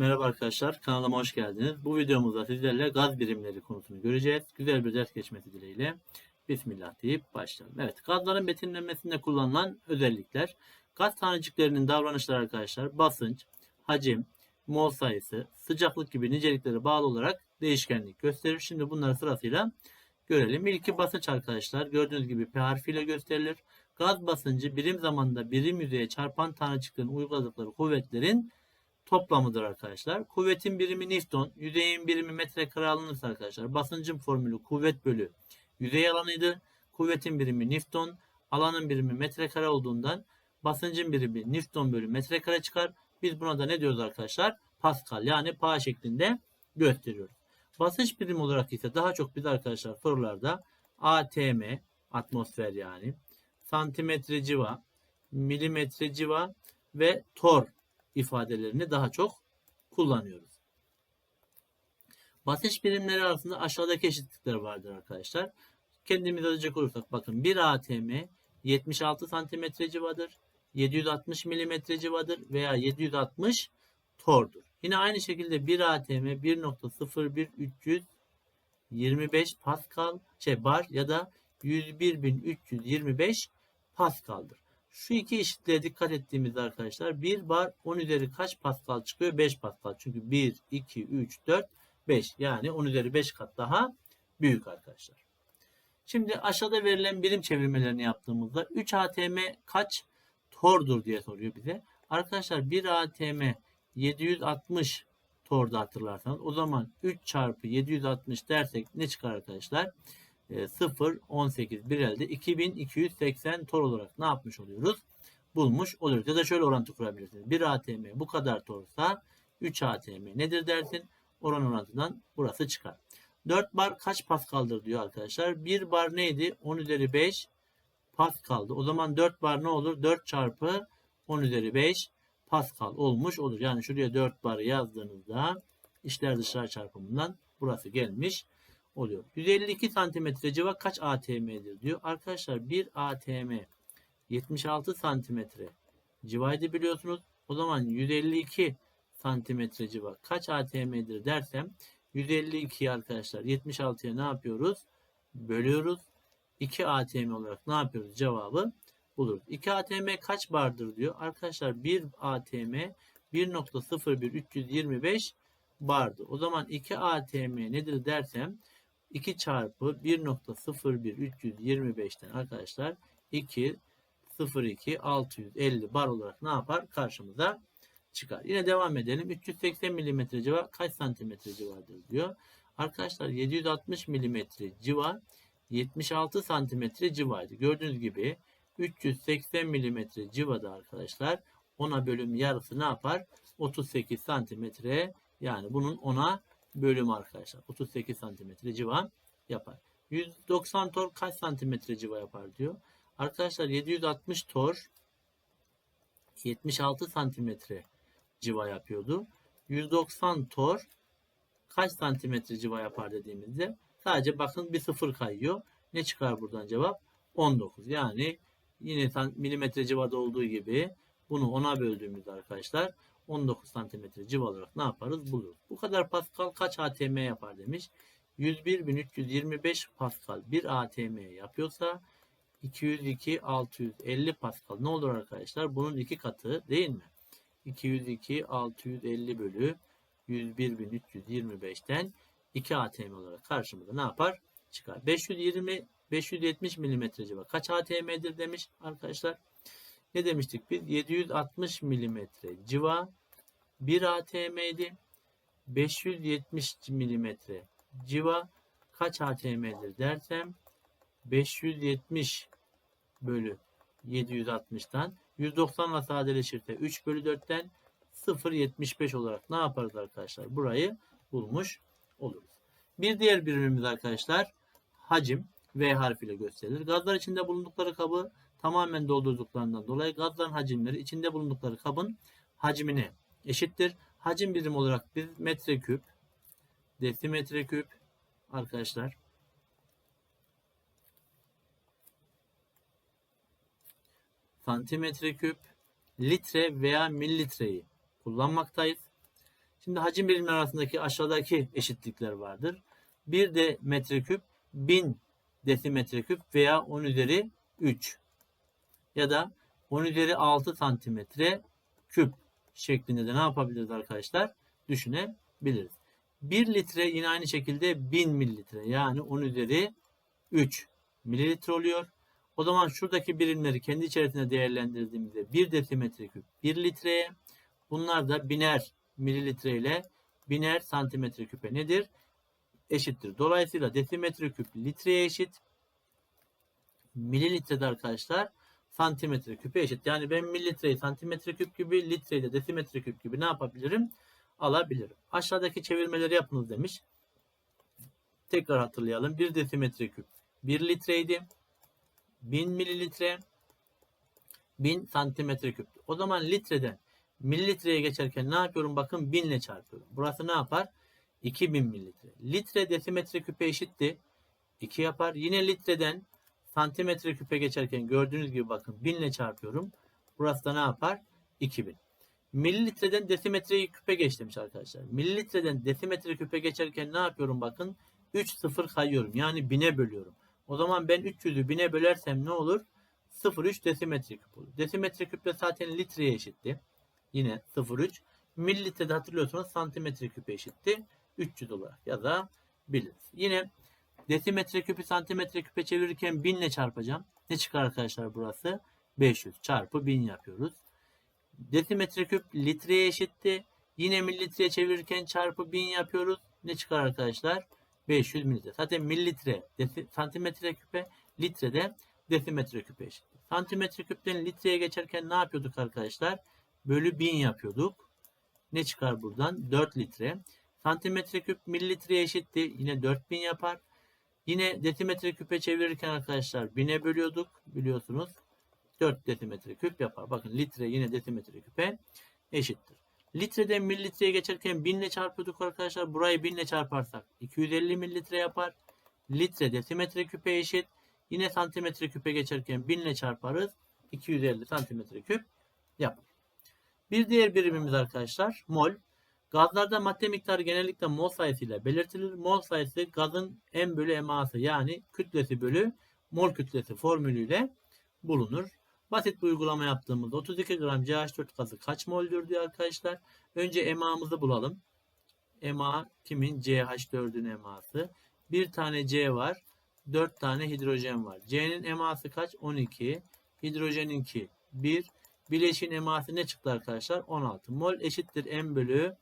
Merhaba arkadaşlar, kanalıma hoş geldiniz. Bu videomuzda sizlerle gaz birimleri konusunu göreceğiz. Güzel bir ders geçmesi dileğiyle. Bismillah deyip başlayalım. Evet, gazların betimlenmesinde kullanılan özellikler. Gaz taneciklerinin davranışları arkadaşlar, basınç, hacim, mol sayısı, sıcaklık gibi niceliklere bağlı olarak değişkenlik gösterir. Şimdi bunları sırasıyla görelim. İlki basınç arkadaşlar. Gördüğünüz gibi P harfiyle gösterilir. Gaz basıncı birim zamanda birim yüzeye çarpan taneciklerin uyguladıkları kuvvetlerin toplamıdır arkadaşlar. Kuvvetin birimi Newton, yüzeyin birimi metrekare alınırsa arkadaşlar basıncın formülü kuvvet bölü yüzey alanıydı. Kuvvetin birimi Newton, alanın birimi metrekare olduğundan basıncın birimi Newton bölü metrekare çıkar. Biz buna da ne diyoruz arkadaşlar? Pascal yani pa şeklinde gösteriyoruz. Basınç birimi olarak ise daha çok biz arkadaşlar sorularda ATM, atmosfer yani, santimetre civa, milimetre civa ve tor ifadelerini daha çok kullanıyoruz. Basınç birimleri arasında aşağıdaki eşitlikler vardır arkadaşlar. Kendimiz alacak olursak bakın 1 atm 76 santimetre civadır. 760 milimetre civadır veya 760 tordur. Yine aynı şekilde 1 atm 1.01325 Pascal şey bar ya da 101.325 Pascal'dır. Şu iki eşitliğe dikkat ettiğimizde arkadaşlar 1 bar 10 üzeri kaç Pascal çıkıyor? 5 Pascal. Çünkü 1, 2, 3, 4, 5. Yani 10 üzeri 5 kat daha büyük arkadaşlar. Şimdi aşağıda verilen birim çevirmelerini yaptığımızda 3 ATM kaç tordur diye soruyor bize. Arkadaşlar 1 ATM 760 torda hatırlarsanız o zaman 3 çarpı 760 dersek ne çıkar arkadaşlar? 0, 18 bir elde 2280 tor olarak ne yapmış oluyoruz? Bulmuş oluyoruz. Ya da şöyle orantı kurabilirsiniz. 1 ATM bu kadar torsa 3 ATM nedir dersin? Oran orantıdan burası çıkar. 4 bar kaç paskaldır diyor arkadaşlar. 1 bar neydi? 10 üzeri 5 paskaldı. O zaman 4 bar ne olur? 4 çarpı 10 üzeri 5 paskal olmuş olur. Yani şuraya 4 barı yazdığınızda işler dışlar çarpımından burası gelmiş oluyor. 152 santimetre civa kaç ATM'dir diyor. Arkadaşlar bir ATM 76 santimetre civaydı biliyorsunuz. O zaman 152 santimetre civa kaç ATM'dir dersem 152 arkadaşlar 76'ya ne yapıyoruz? Bölüyoruz. 2 ATM olarak ne yapıyoruz? Cevabı buluruz. 2 ATM kaç bardır diyor. Arkadaşlar 1 ATM 1.01325 bardı. O zaman 2 ATM nedir dersem 2 çarpı 1.01325'ten arkadaşlar 2 02 650 bar olarak ne yapar? Karşımıza çıkar. Yine devam edelim. 380 mm civa kaç santimetre civardır diyor. Arkadaşlar 760 mm civa 76 santimetre civaydı. Gördüğünüz gibi 380 mm civada arkadaşlar ona bölüm yarısı ne yapar? 38 santimetre yani bunun ona bölüm arkadaşlar. 38 santimetre civa yapar. 190 tor kaç santimetre civa yapar diyor. Arkadaşlar 760 tor 76 santimetre civa yapıyordu. 190 tor kaç santimetre civa yapar dediğimizde sadece bakın bir sıfır kayıyor. Ne çıkar buradan cevap? 19. Yani yine milimetre civada olduğu gibi bunu 10'a böldüğümüzde arkadaşlar 19 santimetre civa olarak ne yaparız? Buluruz. Bu kadar Pascal kaç ATM yapar demiş. 101.325 Pascal bir ATM yapıyorsa 202 650 Pascal ne olur arkadaşlar? Bunun iki katı değil mi? 202 650 bölü 101.325'ten 2 ATM olarak karşımıza ne yapar? Çıkar. 520 570 milimetre civa kaç ATM'dir demiş arkadaşlar. Ne demiştik biz? 760 milimetre civa 1 ATM'di. 570 milimetre civa kaç ATM'dir dersem 570 bölü 760'tan 190 ile sadeleşirse 3 bölü 4'ten 0.75 olarak ne yaparız arkadaşlar? Burayı bulmuş oluruz. Bir diğer birimimiz arkadaşlar hacim V harfiyle gösterilir. Gazlar içinde bulundukları kabı tamamen doldurduklarından dolayı gazların hacimleri içinde bulundukları kabın hacmine eşittir. Hacim birim olarak biz metreküp, desimetre küp arkadaşlar santimetre küp, litre veya mililitreyi kullanmaktayız. Şimdi hacim birimleri arasındaki aşağıdaki eşitlikler vardır. 1 de metreküp 1000 desimetreküp veya 10 üzeri 3 ya da 10 üzeri 6 santimetre küp şeklinde de ne yapabiliriz arkadaşlar? Düşünebiliriz. 1 litre yine aynı şekilde 1000 mililitre yani 10 üzeri 3 mililitre oluyor. O zaman şuradaki birimleri kendi içerisinde değerlendirdiğimizde 1 desimetre küp 1 litreye bunlar da biner mililitre ile biner santimetre küpe nedir? Eşittir. Dolayısıyla desimetre küp litreye eşit. Mililitrede arkadaşlar santimetre küpe eşit. Yani ben mililitreyi santimetre küp gibi litreyi de desimetre küp gibi ne yapabilirim? Alabilirim. Aşağıdaki çevirmeleri yapınız demiş. Tekrar hatırlayalım. 1 desimetre küp 1 litreydi. 1000 mililitre 1000 santimetre küp. O zaman litreden mililitreye geçerken ne yapıyorum? Bakın 1000 ile çarpıyorum. Burası ne yapar? 2000 mililitre. Litre desimetre küpe eşitti. 2 yapar. Yine litreden santimetre küpe geçerken gördüğünüz gibi bakın 1000 ile çarpıyorum. Burası da ne yapar? 2000. Mililitreden desimetre küpe geç demiş arkadaşlar. Mililitreden desimetre küpe geçerken ne yapıyorum bakın? 3 sıfır kayıyorum. Yani 1000'e bölüyorum. O zaman ben 300'ü 1000'e bölersem ne olur? 0,3 desimetre küp olur. Desimetre küp de zaten litreye eşitti. Yine 0,3. Mililitrede hatırlıyorsunuz santimetre küpe eşitti. 300 olarak yazabiliriz. Yine desimetre küpü santimetre küpe çevirirken 1000 ile çarpacağım. Ne çıkar arkadaşlar burası? 500 çarpı 1000 yapıyoruz. Desimetre küp litreye eşitti. Yine mililitreye çevirirken çarpı 1000 yapıyoruz. Ne çıkar arkadaşlar? 500 mililitre. Zaten mililitre desi, santimetre küpe, litrede desimetre küpe eşit. Santimetre küpten litreye geçerken ne yapıyorduk arkadaşlar? Bölü 1000 yapıyorduk. Ne çıkar buradan? 4 litre. Santimetre küp mililitreye eşitti. Yine 4000 yapar. Yine desimetre küpe çevirirken arkadaşlar 1000'e bölüyorduk. Biliyorsunuz. 4 desimetre küp yapar. Bakın litre yine desimetre küpe eşittir. Litreden mililitreye geçerken 1000 ile çarpıyorduk arkadaşlar. Burayı 1000 ile çarparsak 250 mililitre yapar. Litre desimetre küpe eşit. Yine santimetre küpe geçerken 1000 ile çarparız. 250 santimetre küp yapar. Bir diğer birimimiz arkadaşlar mol. Gazlarda madde miktarı genellikle mol sayısıyla belirtilir. Mol sayısı gazın M bölü eması yani kütlesi bölü mol kütlesi formülüyle bulunur. Basit bir uygulama yaptığımızda 32 gram CH4 gazı kaç moldür diyor arkadaşlar. Önce emamızı bulalım. Ema kimin? CH4'ün eması. Bir tane C var. 4 tane hidrojen var. C'nin eması kaç? 12. Hidrojeninki 1. Bileşin eması ne çıktı arkadaşlar? 16. Mol eşittir M bölü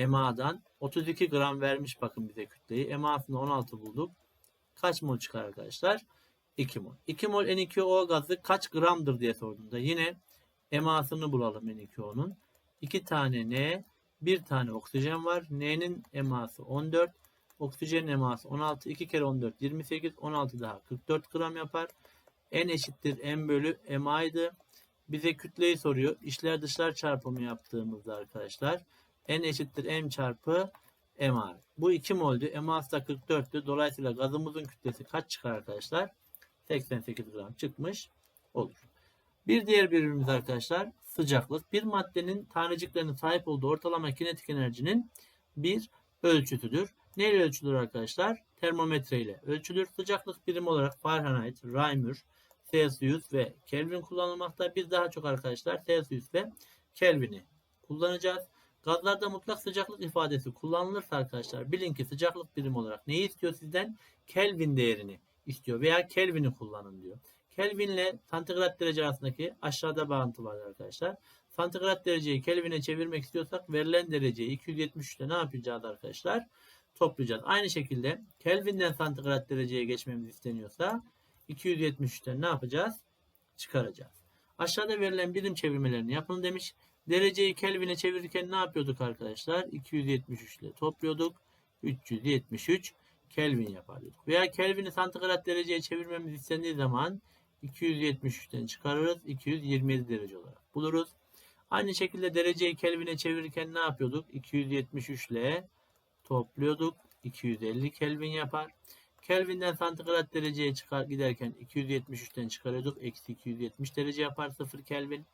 emadan 32 gram vermiş bakın bize kütleyi. Emasını 16 bulduk. Kaç mol çıkar arkadaşlar? 2 mol. 2 mol N2O gazı kaç gramdır diye sorduğumda yine emasını bulalım N2O'nun. 2 tane N, 1 tane oksijen var. N'nin eması 14, oksijenin eması 16, 2 kere 14 28, 16 daha 44 gram yapar. N eşittir M bölü MA'ydı. Bize kütleyi soruyor. İşler dışlar çarpımı yaptığımızda arkadaşlar N eşittir M çarpı MA. Bu 2 moldü. MA'sı da 44'tü. Dolayısıyla gazımızın kütlesi kaç çıkar arkadaşlar? 88 gram çıkmış olur. Bir diğer birimimiz arkadaşlar sıcaklık. Bir maddenin taneciklerinin sahip olduğu ortalama kinetik enerjinin bir ölçütüdür. Neyle ölçülür arkadaşlar? Termometre ile ölçülür. Sıcaklık birimi olarak Fahrenheit, Reaumur, Celsius ve Kelvin kullanılmakta. Biz daha çok arkadaşlar Celsius ve Kelvin'i kullanacağız. Gazlarda mutlak sıcaklık ifadesi kullanılırsa arkadaşlar bilin ki sıcaklık birimi olarak neyi istiyor sizden? Kelvin değerini istiyor veya Kelvin'i kullanın diyor. Kelvin ile santigrat derece arasındaki aşağıda bağıntı var arkadaşlar. Santigrat dereceyi Kelvin'e çevirmek istiyorsak verilen dereceyi 273'te ne yapacağız arkadaşlar? Toplayacağız. Aynı şekilde Kelvin'den santigrat dereceye geçmemiz isteniyorsa 273'ten ne yapacağız? Çıkaracağız. Aşağıda verilen birim çevirmelerini yapın demiş. Dereceyi Kelvin'e çevirirken ne yapıyorduk arkadaşlar? 273 ile topluyorduk. 373 Kelvin yapardık. Veya Kelvin'i santigrat dereceye çevirmemiz istendiği zaman 273'ten çıkarırız. 227 derece olarak buluruz. Aynı şekilde dereceyi Kelvin'e çevirirken ne yapıyorduk? 273 ile topluyorduk. 250 Kelvin yapar. Kelvin'den santigrat dereceye çıkar giderken 273'ten çıkarıyorduk. Eksi 270 derece yapar 0 Kelvin.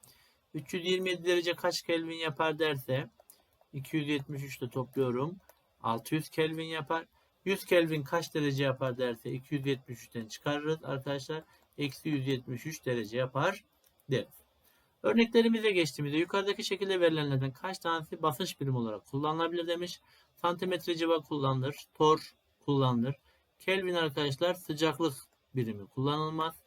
327 derece kaç Kelvin yapar derse 273 ile topluyorum. 600 Kelvin yapar. 100 Kelvin kaç derece yapar derse 273'ten çıkarırız arkadaşlar. Eksi 173 derece yapar deriz. Örneklerimize geçtiğimizde yukarıdaki şekilde verilenlerden kaç tanesi basınç birimi olarak kullanılabilir demiş. Santimetre civa kullanılır. Tor kullanılır. Kelvin arkadaşlar sıcaklık birimi kullanılmaz.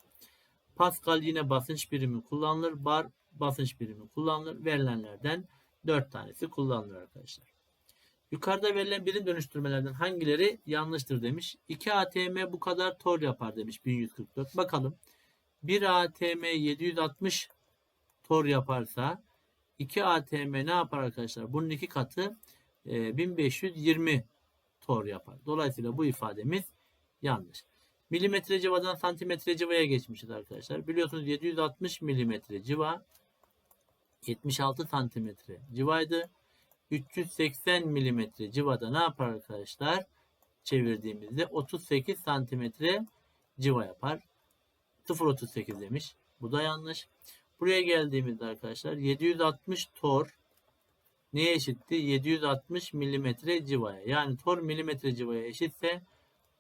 Pascal yine basınç birimi kullanılır. Bar basınç birimi kullanılır. Verilenlerden 4 tanesi kullanılır arkadaşlar. Yukarıda verilen birim dönüştürmelerden hangileri yanlıştır demiş. 2 ATM bu kadar tor yapar demiş 1144. Bakalım. 1 ATM 760 tor yaparsa 2 ATM ne yapar arkadaşlar? Bunun iki katı e, 1520 tor yapar. Dolayısıyla bu ifademiz yanlış. Milimetre civadan santimetre civaya geçmişiz arkadaşlar. Biliyorsunuz 760 milimetre civa 76 santimetre civaydı. 380 milimetre civada ne yapar arkadaşlar? Çevirdiğimizde 38 santimetre civa yapar. 0.38 demiş. Bu da yanlış. Buraya geldiğimizde arkadaşlar 760 tor neye eşitti? 760 milimetre civaya. Yani tor milimetre civaya eşitse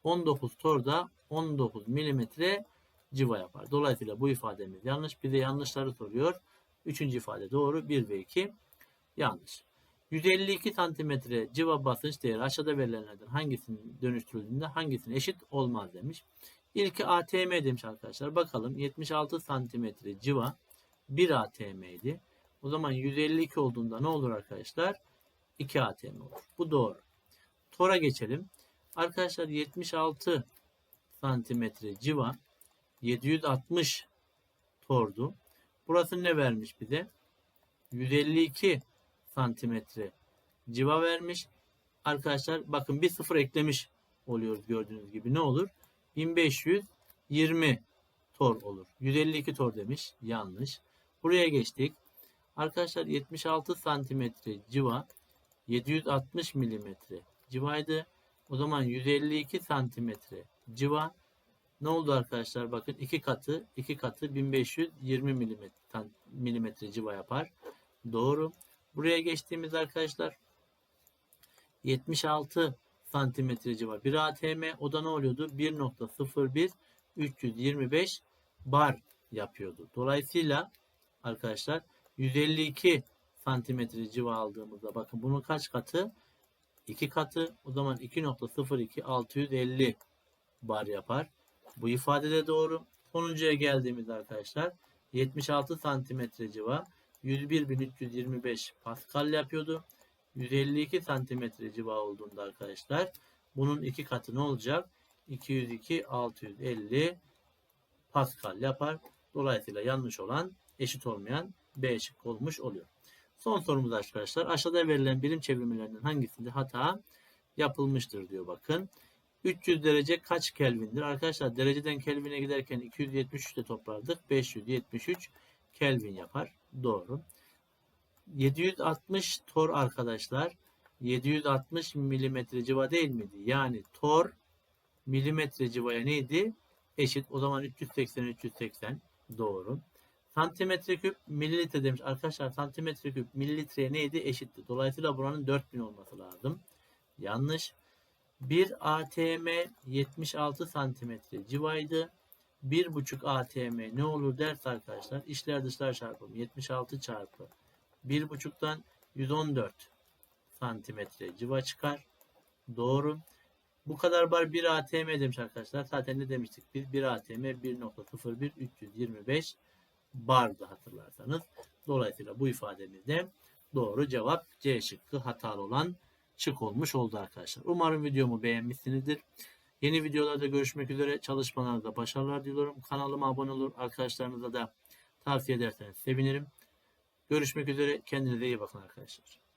19 tor da 19 milimetre civa yapar. Dolayısıyla bu ifademiz yanlış. Bize yanlışları soruyor. Üçüncü ifade doğru. 1 ve 2 yanlış. 152 santimetre civa basınç değeri aşağıda verilenlerden hangisinin dönüştürüldüğünde hangisine eşit olmaz demiş. İlki ATM demiş arkadaşlar. Bakalım 76 santimetre civa 1 ATM idi. O zaman 152 olduğunda ne olur arkadaşlar? 2 ATM olur. Bu doğru. Tora geçelim. Arkadaşlar 76 santimetre civa 760 tordu. Burası ne vermiş bize? 152 santimetre civa vermiş. Arkadaşlar bakın bir sıfır eklemiş oluyoruz gördüğünüz gibi. Ne olur? 1520 tor olur. 152 tor demiş. Yanlış. Buraya geçtik. Arkadaşlar 76 santimetre civa 760 milimetre civaydı. O zaman 152 santimetre civa ne oldu arkadaşlar? Bakın iki katı iki katı 1520 milimetre, milimetre civa yapar. Doğru. Buraya geçtiğimiz arkadaşlar 76 santimetre civa bir ATM o da ne oluyordu? 1.01 325 bar yapıyordu. Dolayısıyla arkadaşlar 152 santimetre civa aldığımızda bakın bunun kaç katı? 2 katı. O zaman 2.02 650 bar yapar. Bu ifade de doğru. Sonuncuya geldiğimizde arkadaşlar 76 santimetre civa 101.325 Pascal yapıyordu. 152 santimetre civa olduğunda arkadaşlar bunun iki katı ne olacak? 202 650 Pascal yapar. Dolayısıyla yanlış olan eşit olmayan B şık olmuş oluyor. Son sorumuz arkadaşlar. Aşağıda verilen birim çevirmelerinden hangisinde hata yapılmıştır diyor bakın. 300 derece kaç Kelvin'dir? Arkadaşlar dereceden Kelvin'e giderken 273 ile toplardık. 573 Kelvin yapar. Doğru. 760 tor arkadaşlar. 760 milimetre civa değil miydi? Yani tor milimetre civaya neydi? Eşit. O zaman 380 380 doğru. Santimetre küp mililitre demiş. Arkadaşlar santimetre küp mililitreye neydi? Eşitti. Dolayısıyla buranın 4000 olması lazım. Yanlış. 1 ATM 76 santimetre civaydı. 1,5 ATM ne olur derse arkadaşlar işler dışlar çarpımı 76 çarpı 1,5'tan 114 santimetre civa çıkar. Doğru. Bu kadar bar 1 ATM demiş arkadaşlar. Zaten ne demiştik biz? 1 ATM 1.01 325 bardı hatırlarsanız. Dolayısıyla bu ifademizde doğru cevap C şıkkı hatalı olan şık olmuş oldu arkadaşlar. Umarım videomu beğenmişsinizdir. Yeni videolarda görüşmek üzere. Çalışmalarda başarılar diliyorum. Kanalıma abone olur. Arkadaşlarınıza da tavsiye ederseniz sevinirim. Görüşmek üzere. Kendinize iyi bakın arkadaşlar.